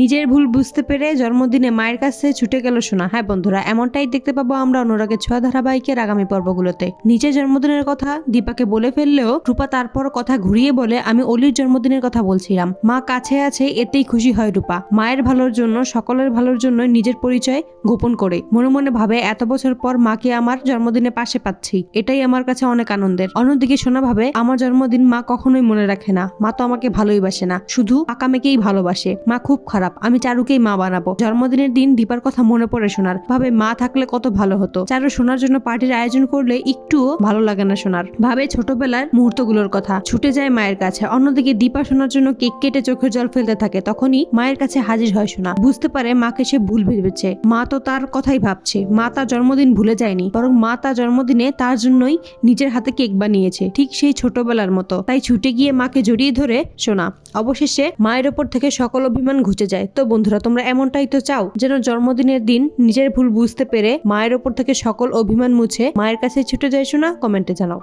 নিজের ভুল বুঝতে পেরে জন্মদিনে মায়ের কাছে ছুটে গেল শোনা হ্যাঁ বন্ধুরা, এমনটাই দেখতে পাবো আমরা অনুরাগের ছোঁয়া ধারাবাহিকের আগামী পর্বগুলোতে। নিজের জন্মদিনের কথা দীপাকে বলে ফেললেও রূপা তারপর কথা ঘুরিয়ে বলে, আমি অলির জন্মদিনের কথা বলছিলাম। মা কাছে আছে, এতেই খুশি হয় রূপা। মায়ের ভালোর জন্য, সকলের ভালোর জন্য নিজের পরিচয় গোপন করে। মনে মনে ভাবে, এত বছর পর মাকে আমার জন্মদিনে পাশে পাচ্ছি। এটাই আমার কাছে অনেক আনন্দের। অন্যদিকে শোনা ভাবে, আমার জন্মদিন মা কখনোই মনে রাখে না। মা তো আমাকে ভালোই বাসে না। শুধু আকামেকেই ভালোবাসে। মা খুব খারাপ। আমি চারুকেই মা বানাবো। জন্মদিনের দিন দীপার কথা মনে পড়ে শোনার ভাবে মা থাকলে কত ভালো হতো। চারু শোনার জন্য পার্টির আয়োজন করলে একটুও ভালো লাগে না শোনার ভাবে ছোটবেলার মুহূর্তগুলোর কথা। ছুটে যায় মায়ের কাছে। অন্যদিকে দীপা শোনার জন্য কেক কেটে চোখের জল ফেলতে থাকে। তখনই মায়ের কাছে হাজির হয় শোনা বুঝতে পারে মাকে সে ভুল ভেবেছে। মা তো তার কথাই ভাবছে। মা তার জন্মদিন ভুলে যায়নি। বরং মা তার জন্মদিনে তার জন্যই নিজের হাতে কেক বানিয়েছে। ঠিক সেই ছোটবেলার মতো। তাই ছুটে গিয়ে মাকে জড়িয়ে ধরে শোনা অবশেষে মায়ের ওপর থেকে সকল অভিমান ঘুচে যায়। তো বন্ধুরা, তোমরা এমনটাই তো চাও যেন জন্মদিনের দিন নিজের ভুল বুঝতে পেরে মায়ের ওপর থেকে সকল অভিমান মুছে মায়ের কাছে ছুটে যায় শোনা, কমেন্টে জানাও।